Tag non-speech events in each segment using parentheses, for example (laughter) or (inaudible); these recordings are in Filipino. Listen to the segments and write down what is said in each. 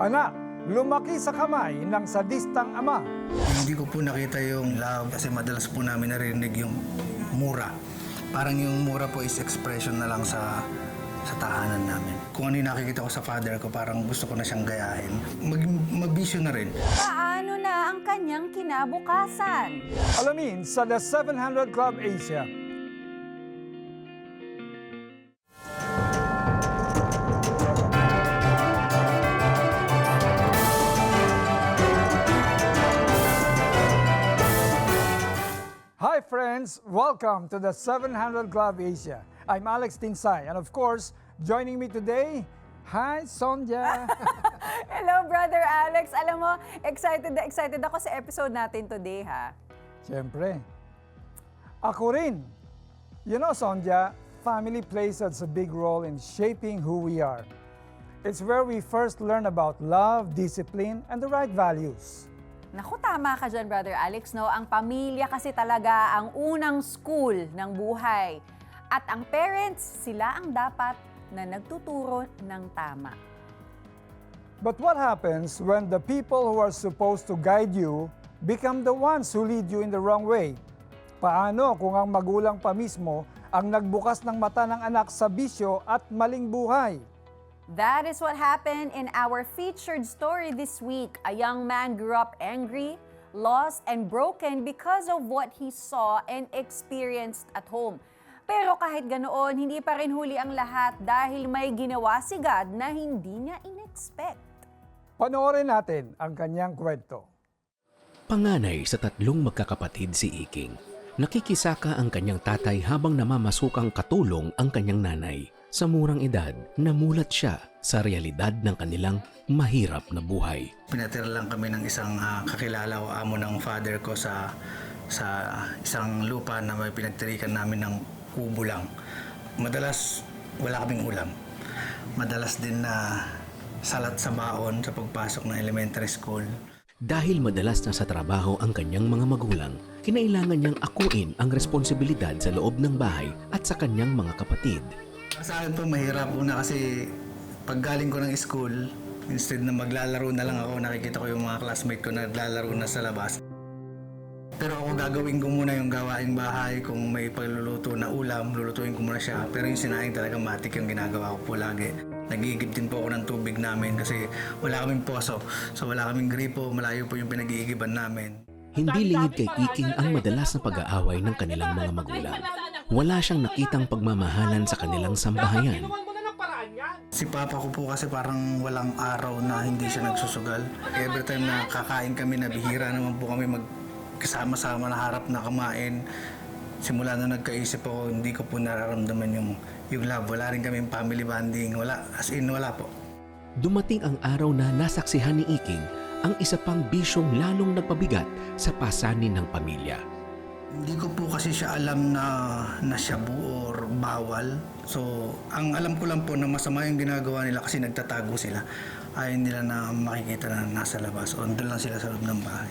Anak, lumaki sa kamay ng sadistang ama. Hindi ko po nakita yung love kasi madalas po namin narinig yung mura. Parang yung mura po is expression na lang sa sa tahanan namin. Kung ano yung nakikita ko sa father ko, parang gusto ko na siyang gayahin. Mag, magbisyo na rin. Paano na ang kanyang kinabukasan? Alamin sa The 700 Club Asia. Friends, welcome to the 700 Club Asia. I'm Alex Tinsay and of course, joining me today, hi Sonja. (laughs) Hello, Brother Alex. Alam mo, excited na excited ako sa episode natin today, ha? Siyempre. Ako rin. You know, Sonja, family plays such a big role in shaping who we are. It's where we first learn about love, discipline, and the right values. Naku, tama ka dyan, Brother Alex, no? Ang pamilya kasi talaga ang unang school ng buhay. At ang parents, sila ang dapat na nagtuturo ng tama. But what happens when the people who are supposed to guide you become the ones who lead you in the wrong way? Paano kung ang magulang pa mismo ang nagbukas ng mata ng anak sa bisyo at maling buhay? That is what happened in our featured story this week. A young man grew up angry, lost, and broken because of what he saw and experienced at home. Pero kahit ganoon, hindi pa rin huli ang lahat dahil may ginawa si God na hindi niya in-expect. Panoorin natin ang kanyang kwento. Panganay sa tatlong magkakapatid si Iking. Nakikisaka ang kanyang tatay habang namamasukang katulong ang kanyang nanay. Sa murang edad, namulat siya sa realidad ng kanilang mahirap na buhay. Pinatira lang kami ng isang ah, kakilala o amo ng father ko sa sa isang lupa na may pinagtirikan namin ng kubo lang. Madalas wala kaming ulam. Madalas din na salat sa baon sa pagpasok ng elementary school. Dahil madalas na sa trabaho ang kanyang mga magulang, kinailangan niyang akuin ang responsibilidad sa loob ng bahay at sa kanyang mga kapatid. Sa akin po mahirap una kasi pag galing ko ng school, instead na maglalaro na lang ako, nakikita ko yung mga classmate ko na naglalaro na sa labas. Pero ako gagawin ko muna yung gawaing bahay, kung may pagluluto na ulam, lulutuin ko muna siya. Pero yung sinaing talaga matik yung ginagawa ko po lagi. Nag-iigib din po ako ng tubig namin kasi wala kaming poso. So wala kaming gripo, malayo po yung pinag-iigiban namin. Hindi lingid kay Iking ang madalas na pag-aaway ng kanilang mga magulang. Wala siyang nakitang pagmamahalan sa kanilang sambahayan. Si papa ko po kasi parang walang araw na hindi siya nagsusugal. Every time na kakain kami, nabihira naman po kami magkasama-sama na harap na kumain. Simula na nagkaisip ako, hindi ko po nararamdaman yung, yung love. Wala rin kami family bonding. Wala, as in wala po. Dumating ang araw na nasaksihan ni Iking ang isa pang bisyong lalong nagpabigat sa pasanin ng pamilya. Hindi ko po kasi siya alam na na shabu or bawal. So, ang alam ko lang po na masama yung ginagawa nila kasi nagtatago sila. Ayaw nila na makikita na nasa labas o doon lang sila sa loob ng bahay.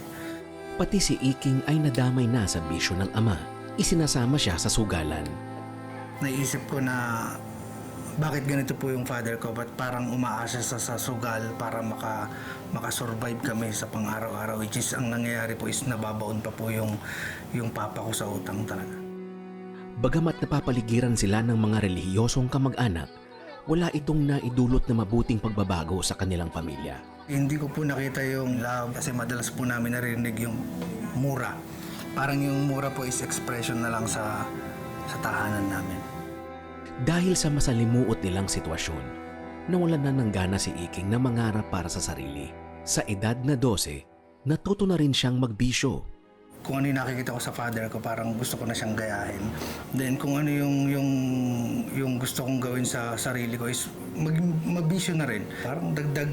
Pati si Iking ay nadamay na sa bisyo ng ama. Isinasama siya sa sugalan. naisip ko na bakit ganito po yung father ko, ba't parang umaasa sa, sa sugal para maka, makasurvive kami sa pang-araw-araw, which is ang nangyayari po is nababaon pa po yung, yung papa ko sa utang talaga. Bagamat napapaligiran sila ng mga relihiyosong kamag-anak, wala itong naidulot na mabuting pagbabago sa kanilang pamilya. Hindi ko po nakita yung love kasi madalas po namin narinig yung mura. Parang yung mura po is expression na lang sa, sa tahanan namin. Dahil sa masalimuot nilang sitwasyon, nawalan na ng gana si Iking na mangarap para sa sarili. Sa edad na 12, natuto na rin siyang magbisyo. Kung ano yung nakikita ko sa father ko, parang gusto ko na siyang gayahin. Then kung ano yung, yung, yung gusto kong gawin sa sarili ko is mag, magbisyo na rin. Parang dagdag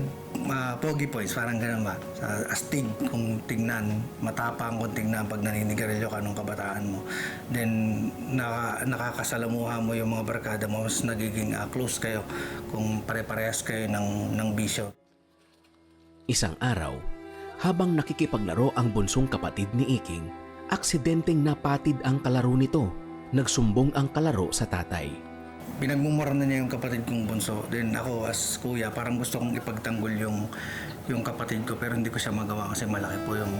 ah, pogi points, parang ganun ba? Sa astig kung tingnan, matapang kung tingnan pag naninigarilyo ka nung kabataan mo. Then naka, nakakasalamuha mo yung mga barkada mo, mas nagiging ah, close kayo kung pare-parehas kayo ng, ng bisyo. Isang araw, habang nakikipaglaro ang bunsong kapatid ni Iking, aksidenteng napatid ang kalaro nito. Nagsumbong ang kalaro sa tatay. pinagmumura na niya yung kapatid kong bunso. Then ako as kuya, parang gusto kong ipagtanggol yung yung kapatid ko pero hindi ko siya magawa kasi malaki po yung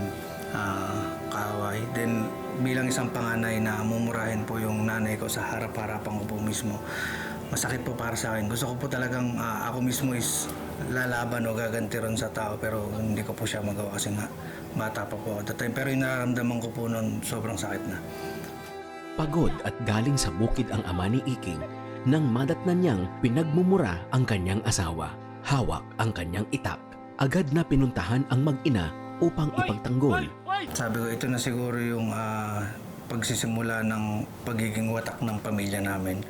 ah, kaaway. Then bilang isang panganay na mumurahin po yung nanay ko sa harap-harapan ko po mismo. Masakit po para sa akin. Gusto ko po talagang ah, ako mismo is lalaban o gaganti ron sa tao pero hindi ko po siya magawa kasi nga bata pa po at the time. Pero yung nararamdaman ko po noon sobrang sakit na. Pagod at galing sa bukid ang ama ni Iking nang madatnan niyang pinagmumura ang kanyang asawa. Hawak ang kanyang itak. Agad na pinuntahan ang mag-ina upang ipagtanggol. Sabi ko, ito na siguro yung ah, pagsisimula ng pagiging watak ng pamilya namin.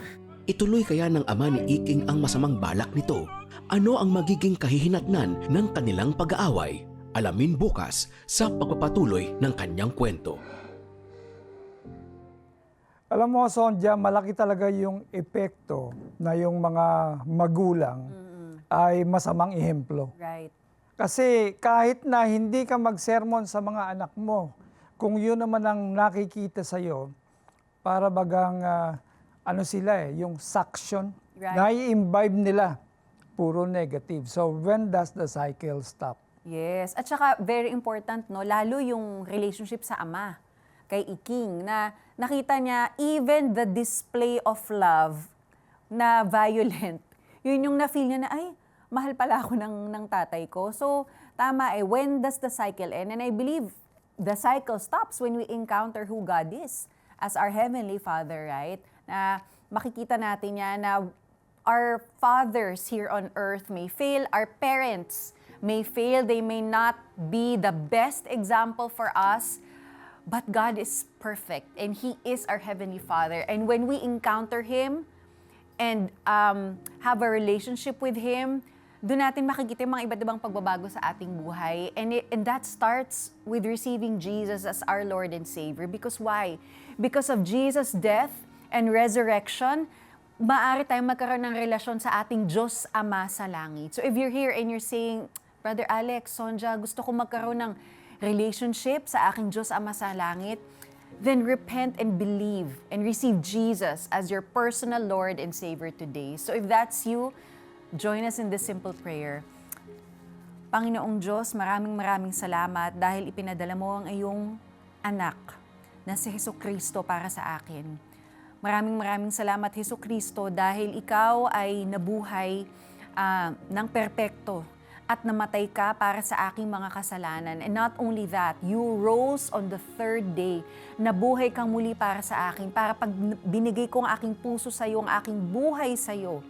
Ituloy kaya ng ama ni Iking ang masamang balak nito? Ano ang magiging kahihinatnan ng kanilang pag-aaway? Alamin bukas sa pagpapatuloy ng kanyang kwento. Alam mo, Sonja, malaki talaga yung epekto na yung mga magulang ay masamang ehemplo. Right. Kasi kahit na hindi ka magsermon sa mga anak mo, kung yun naman ang nakikita sa'yo, para bagang ah, ano sila eh, yung suction, Right. nai-imbibe nila, puro negative. So when does the cycle stop? Yes. At saka, very important, no? Lalo yung relationship sa ama kay Iking na nakita niya even the display of love na violent. (laughs) Yun yung na-feel niya na, ay, mahal pala ako ng, ng tatay ko. So, tama eh, when does the cycle end? And I believe the cycle stops when we encounter who God is as our Heavenly Father, right? Na makikita natin yan na our fathers here on earth may fail, our parents may fail, they may not be the best example for us, but God is perfect and He is our Heavenly Father. And when we encounter Him and um, have a relationship with Him, doon natin makikita yung mga iba't ibang pagbabago sa ating buhay. And, it, and that starts with receiving Jesus as our Lord and Savior. Because why? Because of Jesus' death and resurrection, maaari tayong magkaroon ng relasyon sa ating Diyos Ama sa langit. So if you're here and you're saying, Brother Alex, Sonja, gusto ko magkaroon ng relationship sa aking Diyos Ama sa langit, then repent and believe and receive Jesus as your personal Lord and Savior today. So if that's you, join us in this simple prayer. Panginoong Diyos, maraming maraming salamat dahil ipinadala mo ang iyong anak na si Heso Kristo para sa akin. Maraming maraming salamat, Heso Kristo, dahil ikaw ay nabuhay ah, ng perpekto at namatay ka para sa aking mga kasalanan. And not only that, you rose on the third day. Nabuhay kang muli para sa akin, para pag binigay ko ang aking puso sa iyo, ang aking buhay sa iyo,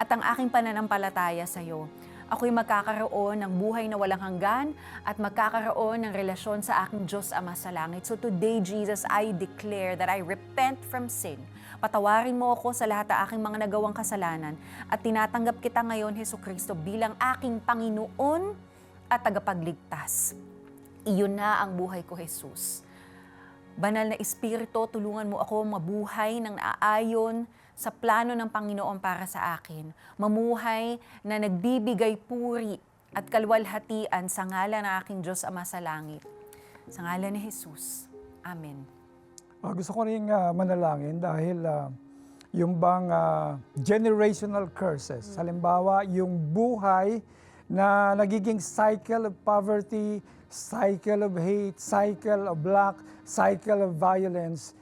at ang aking pananampalataya sa iyo. Ako'y magkakaroon ng buhay na walang hanggan at magkakaroon ng relasyon sa aking Diyos Ama sa langit. So today, Jesus, I declare that I repent from sin. Patawarin mo ako sa lahat ng aking mga nagawang kasalanan at tinatanggap kita ngayon, Heso Kristo, bilang aking Panginoon at tagapagligtas. Iyon na ang buhay ko, Jesus. Banal na Espiritu, tulungan mo ako mabuhay ng naayon sa plano ng Panginoon para sa akin. Mamuhay na nagbibigay puri at kalwalhatian sa ngalan ng aking Diyos Ama sa Langit. Sa ngalan ni Jesus. Amen. Ah, gusto ko rin ah, manalangin dahil ah, yung bang ah, generational curses, halimbawa yung buhay na nagiging cycle of poverty, cycle of hate, cycle of lack, cycle of violence,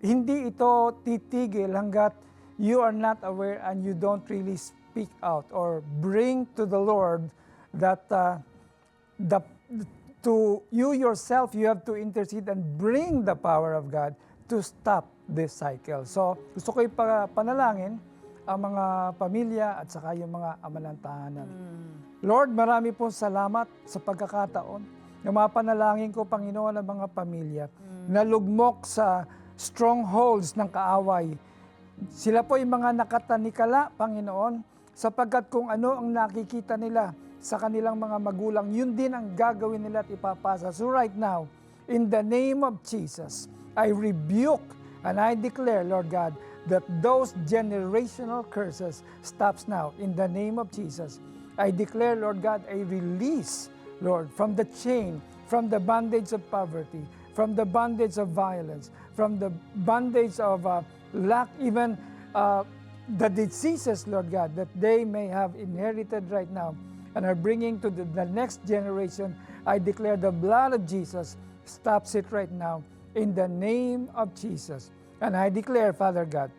hindi ito titigil hanggat you are not aware and you don't really speak out or bring to the Lord that uh, the to you yourself you have to intercede and bring the power of God to stop this cycle. So gusto ko ipanalangin ang mga pamilya at saka yung mga ama ng tahanan. Lord, marami pong salamat sa pagkakataon na mapanalangin ko, Panginoon, ang mga pamilya na lugmok sa strongholds ng kaaway. Sila po yung mga nakatanikala, Panginoon, sapagkat kung ano ang nakikita nila sa kanilang mga magulang, yun din ang gagawin nila at ipapasa. So right now, in the name of Jesus, I rebuke and I declare, Lord God, that those generational curses stops now. In the name of Jesus, I declare, Lord God, a release, Lord, from the chain, from the bondage of poverty, from the bondage of violence, from the bondage of uh, lack, even uh, the diseases, Lord God, that they may have inherited right now and are bringing to the, the next generation, I declare the blood of Jesus stops it right now in the name of Jesus. And I declare, Father God,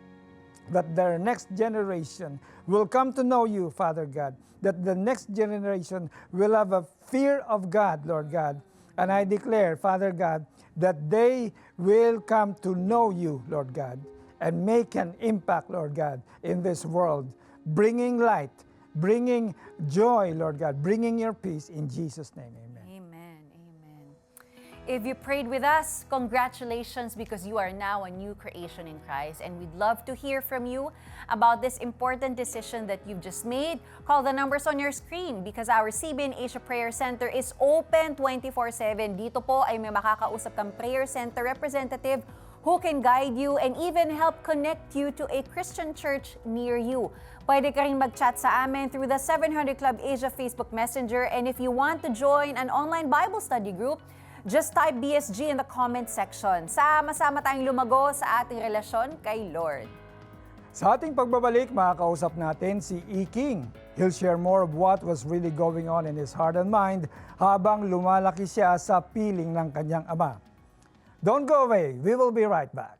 that their next generation will come to know you, Father God, that the next generation will have a fear of God, Lord God. And I declare, Father God, that they will come to know you, Lord God, and make an impact, Lord God, in this world, bringing light, bringing joy, Lord God, bringing your peace in Jesus' name. Amen. Amen. Amen. If you prayed with us, congratulations because you are now a new creation in Christ. And we'd love to hear from you about this important decision that you've just made. Call the numbers on your screen because our CBN Asia Prayer Center is open 24-7. Dito po ay may makakausap kang prayer center representative who can guide you and even help connect you to a Christian church near you. Pwede ka rin mag-chat sa amin through the 700 Club Asia Facebook Messenger and if you want to join an online Bible study group, just type BSG in the comment section. Sama-sama tayong lumago sa ating relasyon kay Lord. Sa ating pagbabalik, makakausap natin si E. King. He'll share more of what was really going on in his heart and mind habang lumalaki siya sa piling ng kanyang ama. Don't go away. We will be right back.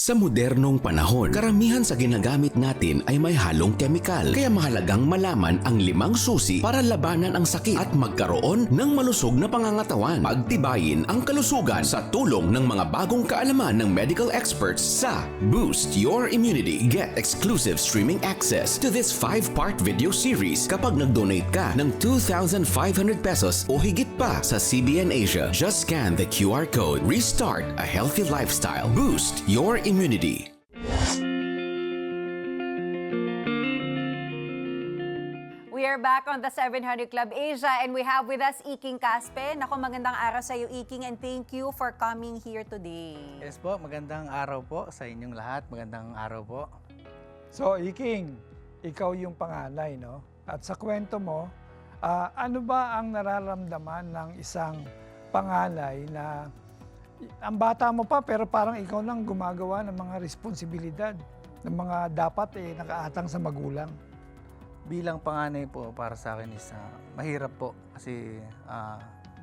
Sa modernong panahon, karamihan sa ginagamit natin ay may halong kemikal. Kaya mahalagang malaman ang limang susi para labanan ang sakit at magkaroon ng malusog na pangangatawan. Pagtibayin ang kalusugan sa tulong ng mga bagong kaalaman ng medical experts sa Boost Your Immunity. Get exclusive streaming access to this 5-part video series kapag nag-donate ka ng 2,500 pesos o higit pa sa CBN Asia. Just scan the QR code. Restart a healthy lifestyle. Boost your immunity. We are back on the 700 Club Asia and we have with us Iking Caspe. Nako magandang araw sa iyo Iking and thank you for coming here today. Yes po, magandang araw po sa inyong lahat. Magandang araw po. So, E. King, ikaw yung panganay, no? At sa kwento mo, ah, ano ba ang nararamdaman ng isang panganay na ang bata mo pa pero parang ikaw nang gumagawa ng mga responsibilidad ng mga dapat eh nakaatang sa magulang. Bilang panganay po para sa akin is ah, mahirap po kasi ah,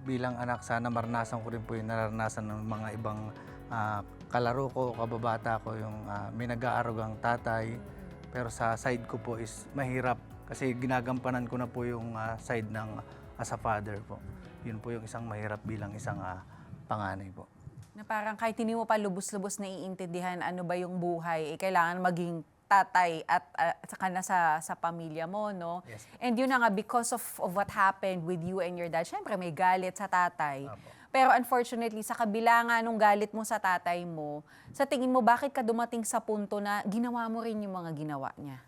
bilang anak sana maranasan ko rin po yung naranasan ng mga ibang ah, kalaro ko, kababata ko yung may nag-aarugang tatay. Pero sa side ko po is mahirap kasi ginagampanan ko na po yung ah, side ng as a father po. Yun po yung isang mahirap bilang isang ah, panganay po. Na parang kahit hindi mo pa lubos-lubos na iintindihan ano ba yung buhay, eh, kailangan maging tatay at uh, saka na sa, sa pamilya mo, no? Yes. And yun na nga, because of, of what happened with you and your dad, syempre may galit sa tatay. Apo. Pero unfortunately, sa kabila nga nung galit mo sa tatay mo, sa tingin mo, bakit ka dumating sa punto na ginawa mo rin yung mga ginawa niya?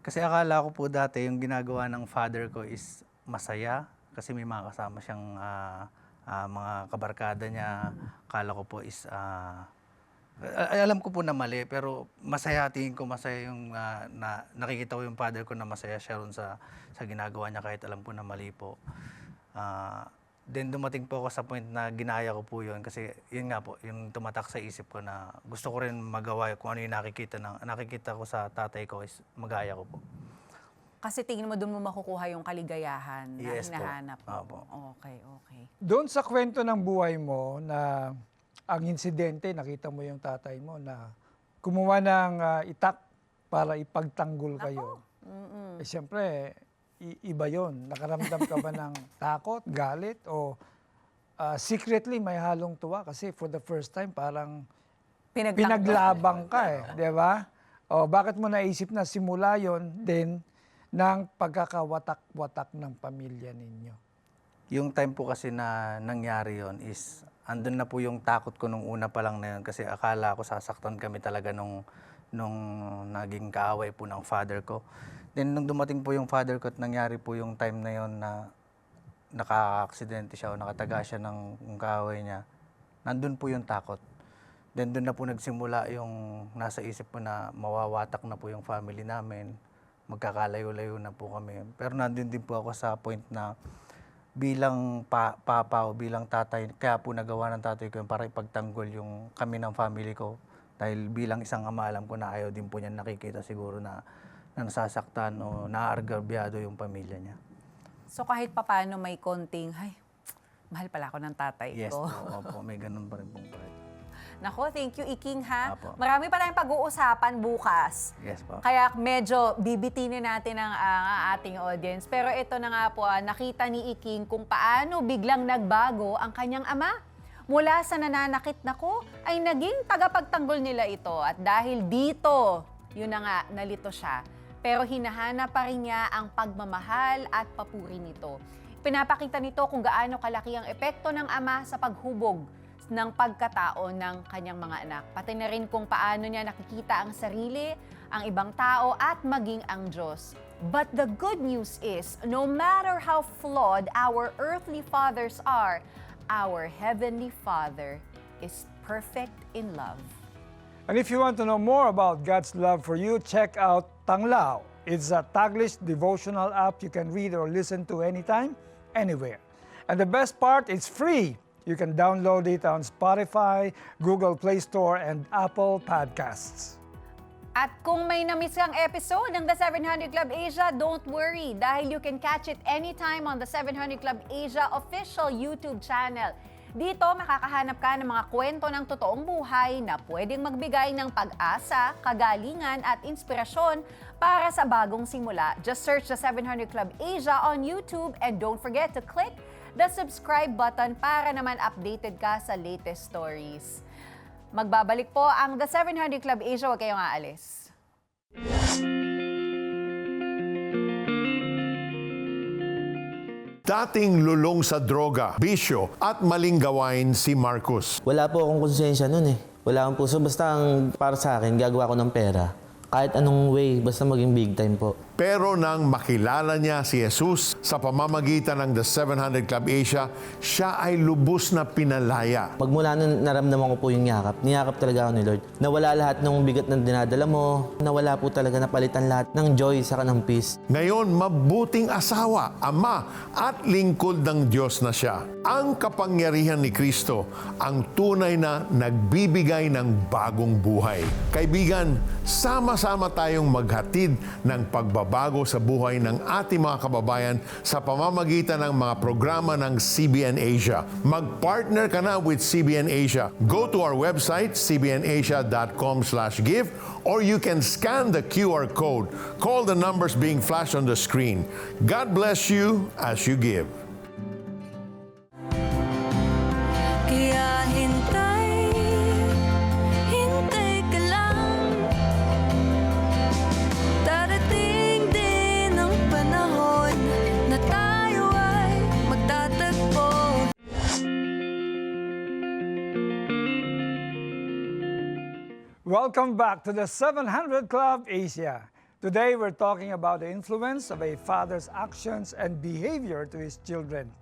Kasi akala ko po dati yung ginagawa ng father ko is masaya kasi may mga kasama siyang ah, ah, mga kabarkada niya. Akala ko po is a- alam ko po na mali pero masaya tingin ko masaya yung ah, na nakikita ko yung father ko na masaya siya sa sa ginagawa niya kahit alam ko na mali po. Ah, then dumating po ako sa point na ginaya ko po yun kasi yun nga po, yung tumatak sa isip ko na gusto ko rin magawa kung ano yung nakikita, ng, nakikita ko sa tatay ko is magaya ko po. Kasi tingin mo doon mo makukuha yung kaligayahan na Yes po. hinahanap mo. Opo. Okay, okay. Doon sa kwento ng buhay mo na ang insidente, nakita mo yung tatay mo na kumuha ng ah, itak para ipagtanggol kayo. Mm-mm. Eh, siyempre, i- iba yon. Nakaramdam ka ba ng (laughs) takot, galit, o ah, secretly may halong tuwa? Kasi for the first time, parang Pinagtanggol. pinaglabang ka eh. Di ba? O bakit mo naisip na simula yon din ng pagkakawatak-watak ng pamilya ninyo? Yung time po kasi na nangyari yon is andun na po yung takot ko nung una pa lang na yun kasi akala ko sasaktan kami talaga nung, nung naging kaaway po ng father ko. Then nung dumating po yung father ko at nangyari po yung time na yon na naka-aksidente siya o nakataga siya ng kaaway niya, nandun po yung takot. Then doon na po nagsimula yung nasa isip ko na mawawatak na po yung family namin, magkakalayo-layo na po kami. Pero nandun din po ako sa point na bilang pa, papa o bilang tatay, kaya po nagawa ng tatay ko yun para ipagtanggol yung kami ng family ko. Dahil bilang isang ama, alam ko na ayaw din po niya nakikita siguro na, na nasasaktan o naaargabyado yung pamilya niya. So kahit papano may konting, ay, mahal pala ako ng tatay Yes ko. po, opo, may ganun pa rin pong part. Nako, thank you, Iking, ha? Apo. Marami pa tayong pag-uusapan bukas. Yes po. Kaya medyo bibitinin natin ang ah, ating audience. Pero ito na nga po, ah, nakita ni Iking kung paano biglang nagbago ang kanyang ama. Mula sa nananakit na ko, ay naging tagapagtanggol nila ito. At dahil dito, yun na nga, nalito siya. Pero hinahanap pa rin niya ang pagmamahal at papuri nito. Pinapakita nito kung gaano kalaki ang epekto ng ama sa paghubog ng pagkatao ng kanyang mga anak. Pati na rin kung paano niya nakikita ang sarili, ang ibang tao, at maging ang Diyos. But the good news is, no matter how flawed our earthly fathers are, our heavenly Father is perfect in love. And if you want to know more about God's love for you, check out Tanglao. It's a Taglish devotional app you can read or listen to anytime, anywhere. And the best part, it's free. You can download it on Spotify, Google Play Store, and Apple Podcasts. At kung may namiss kang episode ng The 700 Club Asia, don't worry dahil you can catch it anytime on the 700 Club Asia official YouTube channel. Dito makakahanap ka ng mga kwento ng totoong buhay na pwedeng magbigay ng pag-asa, kagalingan at inspirasyon para sa bagong simula. Just search the 700 Club Asia on YouTube and don't forget to click the subscribe button para naman updated ka sa latest stories. Magbabalik po ang The 700 Club Asia. Huwag kayong aalis. Dating lulong sa droga, bisyo at maling gawain si Marcos. Wala po akong konsensya nun eh. Wala akong puso. Basta ang para sa akin, gagawa ko ng pera. Kahit anong way, basta maging big time po. Pero nang makilala niya si Jesus sa pamamagitan ng The 700 Club Asia, siya ay lubos na pinalaya. Magmula nun, naramdaman ko po yung yakap. Niyakap talaga ako ni Lord. Nawala lahat ng bigat ng dinadala mo. Nawala po talaga, napalitan lahat ng joy sa ng peace. Ngayon, mabuting asawa, ama at lingkod ng Diyos na siya. Ang kapangyarihan ni Kristo ang tunay na nagbibigay ng bagong buhay. Kaibigan, sama-sama tayong maghatid ng pagbabago sa buhay ng ating mga kababayan sa pamamagitan ng mga programa ng CBN Asia. Mag-partner ka na with CBN Asia. Go to our website, cbnasia.com/give or you can scan the QR code. Call the numbers being flashed on the screen. God bless you as you give. Welcome back to the 700 Club Asia. Today we're talking about the influence of a father's actions and behavior to his children.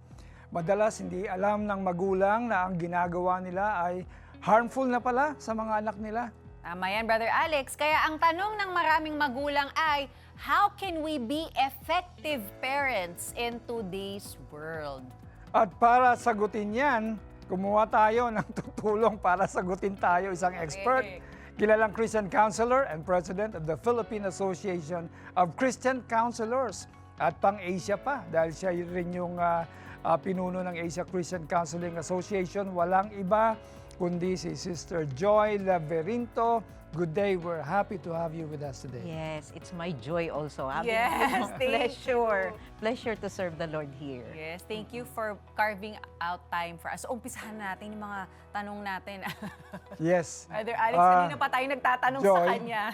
Madalas hindi alam ng magulang na ang ginagawa nila ay harmful na pala sa mga anak nila. Tama yan, Brother Alex. Kaya ang tanong ng maraming magulang ay, how can we be effective parents in today's world? At para sagutin yan, kumuha tayo ng (laughs) tutulong para sagutin tayo isang expert. Kilalang Christian counselor and president of the Philippine Association of Christian Counselors. At pang-Asia pa, dahil siya rin yung ah, ah, pinuno ng Asia Christian Counseling Association. Walang iba kundi si Sister Joy Laverinto. Good day, we're happy to have you with us today. Yes, it's my joy also. having Yes, you. (laughs) thank pleasure. Pleasure to serve the Lord here. Yes, thank you for carving out time for us. So, umpisahan natin yung mga tanong natin. (laughs) Yes. Brother Alex, kanina pa tayo nagtatanong sa Joy. kanya.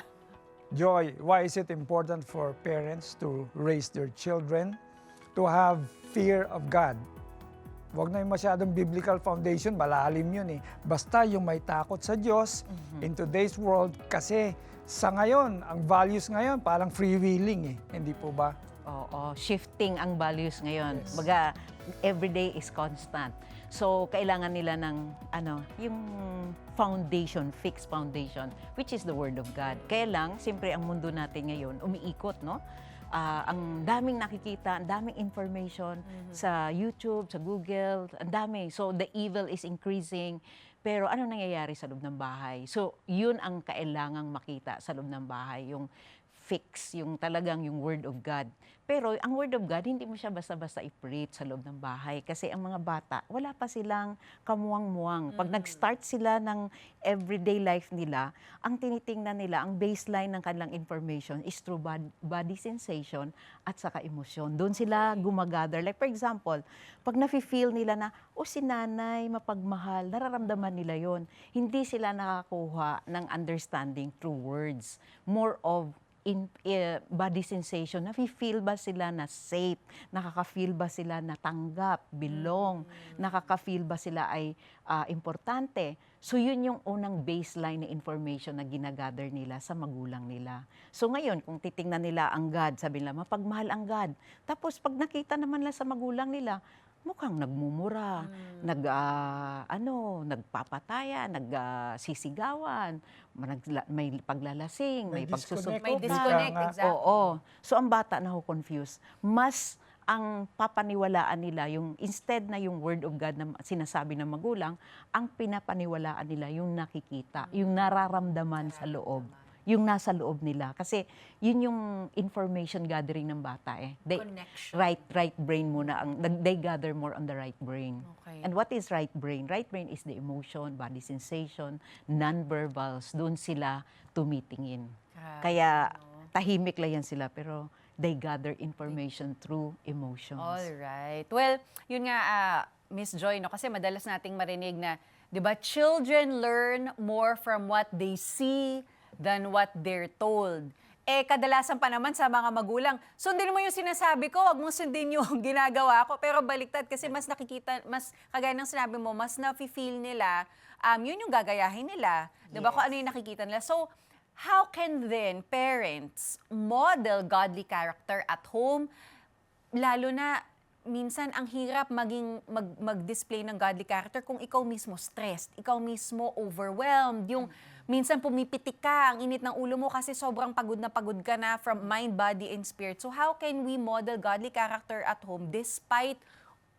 Joy, why is it important for parents to raise their children to have fear of God? Huwag na yung masyadong biblical foundation, malalim yun eh. Basta yung may takot sa Diyos in today's world kasi sa ngayon, ang values ngayon parang freewheeling eh. Hindi po ba? Oo, shifting ang values ngayon. Yes. Baga, everyday is constant. So, kailangan nila ng, ano, yung foundation, fixed foundation, which is the Word of God. Kaya lang, siyempre, ang mundo natin ngayon, umiikot, no? Ah, ang daming nakikita, ang daming information sa YouTube, sa Google, ang dami. So, the evil is increasing. Pero ano nangyayari sa loob ng bahay? So, yun ang kailangang makita sa loob ng bahay, yung fix, yung talagang yung Word of God. Pero ang Word of God, hindi mo siya basta-basta i-preach sa loob ng bahay. Kasi ang mga bata, wala pa silang kamuwang-muwang. Pag nag-start sila ng everyday life nila, ang tinitingnan nila, ang baseline ng kanilang information is through bod- body sensation at saka emosyon. Doon sila gumagather. Like for example, pag nafe-feel nila na, o si nanay, mapagmahal, nararamdaman nila yon Hindi sila nakakuha ng understanding through words. More of in eh, body sensation, nafe-feel ba sila na safe? Nakaka-feel ba sila na tanggap, belong? Nakaka-feel ba sila ay ah, importante? So yun yung unang baseline na information na ginagather nila sa magulang nila. So ngayon, kung titingnan nila ang God, sabi nila, mapagmahal ang God. Tapos pag nakita naman nila sa magulang nila, mukhang nagmumura, nag ah, ano, nagpapataya, nagsisigawan, may paglalasing, may, May pagsusupukan. May disconnect, nga. exactly. Oo. So ang bata na ho confused. Mas ang papaniwalaan nila, yung instead na yung word of God na sinasabi ng magulang, ang pinapaniwalaan nila yung nakikita, yung nararamdaman sa loob yung nasa loob nila. Kasi yun yung information gathering ng bata eh. They, Connection. Right, right brain muna. Ang, they gather more on the right brain. Okay. And what is right brain? Right brain is the emotion, body sensation, non-verbals. Doon sila tumitingin. Grabe, Kaya tahimik lang yan sila pero they gather information through emotions. All right. Well, yun nga, ah, Miss Joy, no? kasi madalas nating marinig na, di ba, children learn more from what they see than what they're told. Eh, kadalasan pa naman sa mga magulang, sundin mo yung sinasabi ko, wag mong sundin (laughs) yung ginagawa ko. Pero baliktad kasi mas nakikita, mas kagaya ng sinabi mo, mas nafe-feel nila, um, yun yung gagayahin nila. Di ba? Kung ano yung nakikita nila. So, how can then parents model godly character at home lalo na minsan ang hirap maging mag, mag-display ng godly character kung ikaw mismo stressed, ikaw mismo overwhelmed, yung minsan pumipitik ka, ang init ng ulo mo kasi sobrang pagod na pagod ka na from mind, body, and spirit. So how can we model godly character at home despite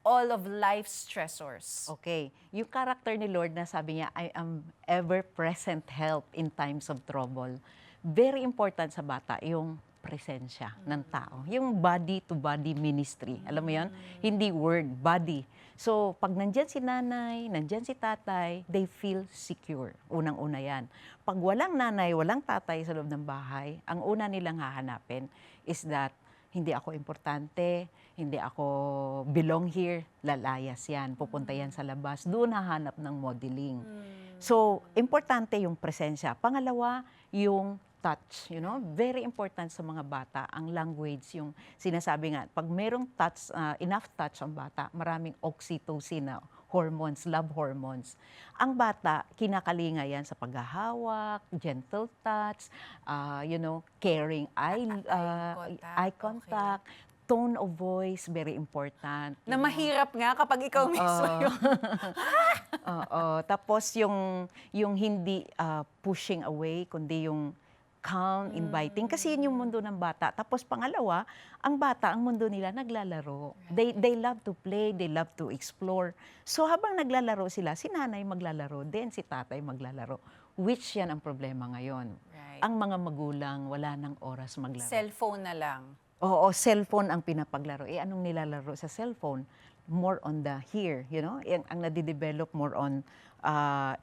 all of life's stressors? Okay. Yung character ni Lord na sabi niya, I am ever-present help in times of trouble. Very important sa bata yung presensya ng tao. Yung body-to-body ministry. Alam mo yon Hindi word, body. So, pag nandyan si nanay, nandyan si tatay, they feel secure. Unang-una yan. Pag walang nanay, walang tatay sa loob ng bahay, ang una nilang hahanapin is that hindi ako importante, hindi ako belong here, lalayas yan, pupunta yan sa labas, doon hahanap ng modeling. So, importante yung presensya. Pangalawa, yung touch, you know, very important sa mga bata ang language, yung sinasabi nga, pag merong touch, uh, enough touch ang bata, maraming oxytocin na hormones, love hormones. Ang bata, kinakalinga yan sa paghahawak, gentle touch, uh, you know, caring eye, uh, contact, eye contact, tone of voice, very important. Na know. mahirap nga kapag ikaw mismo yung... (laughs) (laughs) Oo. Tapos yung yung hindi ah, pushing away kundi yung calm, inviting kasi yun yung mundo ng bata. Tapos pangalawa, ang bata, ang mundo nila naglalaro. They they love to play, they love to explore. So habang naglalaro sila, si nanay maglalaro, then si tatay maglalaro. Which yan ang problema ngayon. Right. Ang mga magulang wala nang oras maglaro. Cellphone na lang. Oo, cellphone ang pinapaglaro. Eh, anong nilalaro sa cellphone? More on the here, you know? Ang, ang nadidevelop more on uh,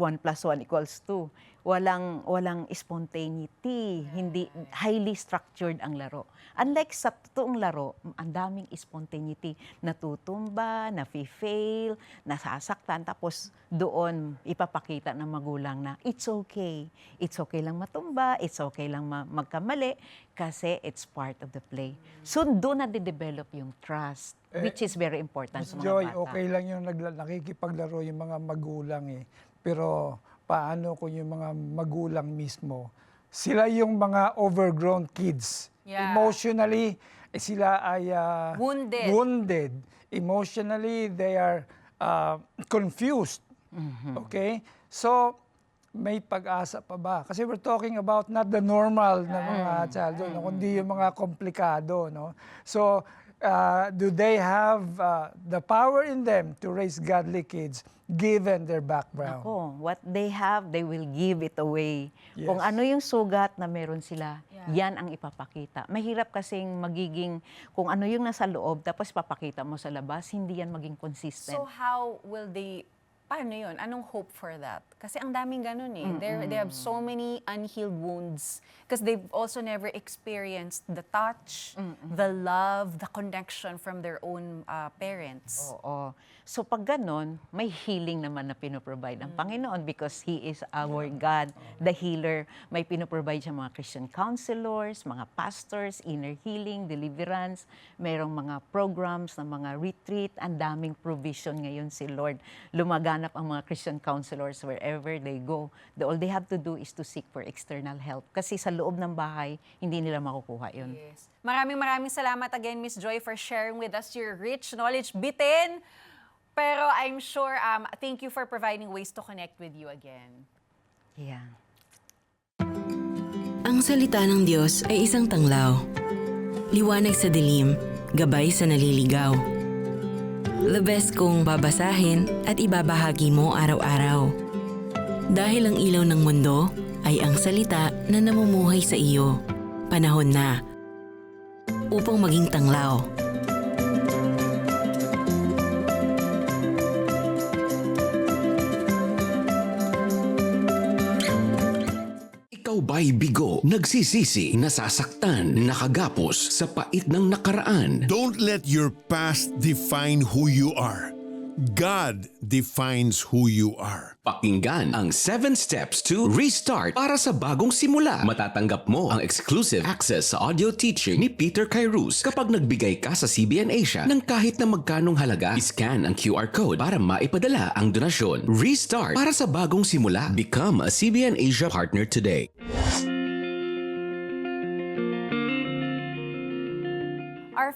1 plus 1 equals 2. Walang, walang spontaneity, hindi, highly structured ang laro. Unlike sa totoong laro, ang daming spontaneity. Natutumba, nafi-fail, nasasaktan, tapos doon ipapakita ng magulang na it's okay. It's okay lang matumba, it's okay lang ma- magkamali, kasi it's part of the play. So doon na develop yung trust, which is very important Miss sa mga Joy, bata. okay lang yung nagla- nakikipaglaro yung mga magulang eh. Pero paano kung yung mga magulang mismo, sila yung mga overgrown kids. Yeah. Emotionally, eh, sila ay ah, Wounded. wounded. Emotionally, they are ah, confused. Okay? So, may pag-asa pa ba? Kasi we're talking about not the normal na mga childhood, no? kundi yung mga komplikado. No? So, uh, do they have uh, the power in them to raise godly kids given their background? Ako, what they have, they will give it away. Yes. Kung ano yung sugat na meron sila, yan ang ipapakita. Mahirap kasing magiging, kung ano yung nasa loob, tapos papakita mo sa labas, hindi yan maging consistent. So how will they, paano yun? Anong hope for that? Kasi ang daming ganun eh. They're- They have so many unhealed wounds because they've also never experienced the touch, the love, the connection from their own uh, parents. Oo. So pag ganon, may healing naman na pinoprovide ang Panginoon because He is our God, the healer. May pinoprovide siya mga Christian counselors, mga pastors, inner healing, deliverance, merong mga programs na mga retreat, ang daming provision ngayon si Lord. Lumaganap ang mga Christian counselors wherever they go. The, all they have to do is to seek for external help. Kasi sa loob ng bahay, hindi nila makukuha yun. Yes. Maraming maraming salamat again, Miss Joy, for sharing with us your rich knowledge. Bitin! Pero I'm sure, um, thank you for providing ways to connect with you again. Yeah. Ang salita ng Diyos ay isang tanglaw. Liwanag sa dilim, gabay sa naliligaw. The best kong babasahin at ibabahagi mo araw-araw. Dahil ang ilaw ng mundo ay ang salita na namumuhay sa iyo. Panahon na upang maging tanglaw. Ikaw ba'y bigo, nagsisisi, nasasaktan, nakagapos sa pait ng nakaraan? Don't let your past define who you are. God defines who you are. Pakinggan ang 7 Steps to Restart para sa bagong simula. Matatanggap mo ang exclusive access sa audio teaching ni Peter Kairos kapag nagbigay ka sa CBN Asia ng kahit na magkanong halaga. Scan ang QR code para maipadala ang donasyon. Restart para sa bagong simula. Become a CBN Asia partner today.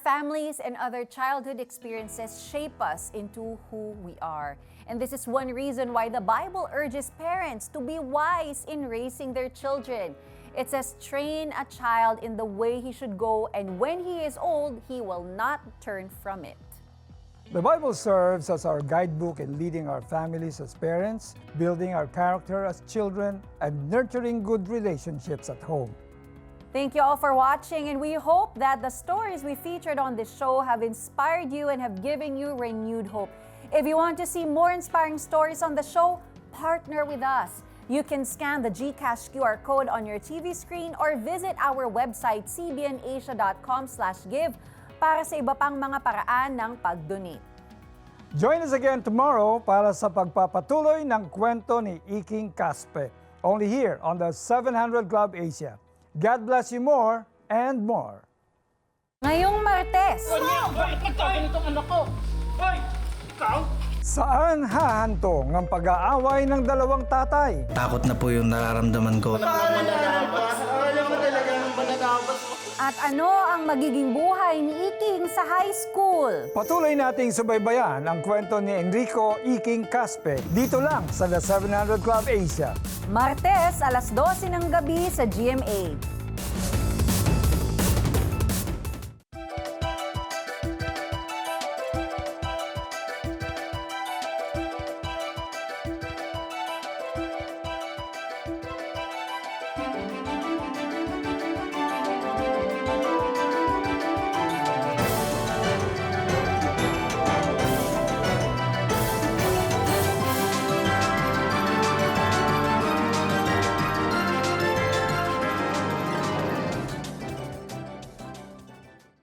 Families and other childhood experiences shape us into who we are. And this is one reason why the Bible urges parents to be wise in raising their children. It says, train a child in the way he should go, and when he is old, he will not turn from it. The Bible serves as our guidebook in leading our families as parents, building our character as children, and nurturing good relationships at home. Thank you all for watching, and we hope that the stories we featured on this show have inspired you and have given you renewed hope. If you want to see more inspiring stories on the show, partner with us. You can scan the GCash QR code on your TV screen or visit our website cbnasia.com/give para sa iba pang mga paraan ng pag-donate. Join us again tomorrow para sa pagpapatuloy ng kwento ni Iking Kaspe. Only here on the 700 Club Asia. God bless you more and more. Ngayong Martes, Saan hahantong ang pag-aaway ng dalawang tatay? Takot na po yung nararamdaman ko. At ano ang magiging buhay ni Iking sa high school? Patuloy nating subaybayan ang kwento ni Enrico Iking Kaspe dito lang sa The 700 Club Asia. Martes, alas 12 ng gabi sa GMA.